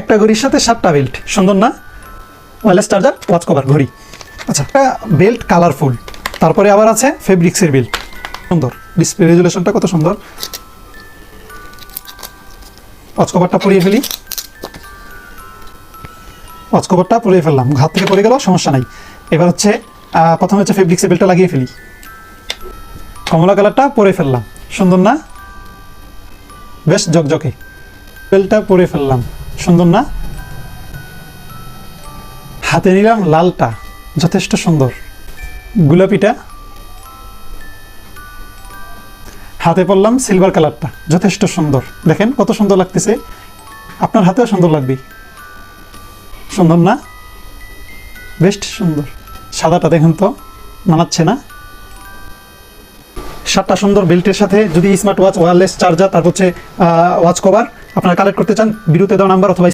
একটা ঘড়ির সাথে সাতটা বেল্ট। সুন্দর না? ওয়ারলেস চার্জার ওয়াচ কভার ঘড়ি। আচ্ছা একটা বেল্ট কালারফুল তারপরে আবার আছে ফেব্রিক্সের বেল্ট। সুন্দর। ডিসপ্লে রেজুলেশনটা কত সুন্দর? ওয়াচ কভারটা পরিয়ে ফেলি। ওয়াচ কভারটা পরিয়ে ফেললাম। ঘাত থেকে পড়ে গেল, সমস্যা নাই। এবার হচ্ছে প্রথমে হচ্ছে ফেব্রিক্সের বেল্টটা লাগিয়ে ফেলি। কমলা কালারটা পরে ফেললাম। সুন্দর না? বেশ জকজকে বেলটা পরে ফেললাম। সুন্দর না? হাতে নিলাম লালটা, যথেষ্ট সুন্দর। গোলাপিটা? হাতে পড়লাম সিলভার কালারটা যথেষ্ট সুন্দর। দেখেন কত সুন্দর লাগতেছে। আপনার হাতেও সুন্দর লাগবে। সুন্দর না? বেশ সুন্দর। সাদাটা দেখেন তো, মানাচ্ছে না। সাতটা সুন্দর বেল্টের সাথে, যদি স্মার্ট ওয়াচ ওয়ারলেস চার্জার তারপর হচ্ছে ওয়াচ কভার আপনারা কালেক্ট করতে চান বিরুতে দেওয়া নাম্বার অথবা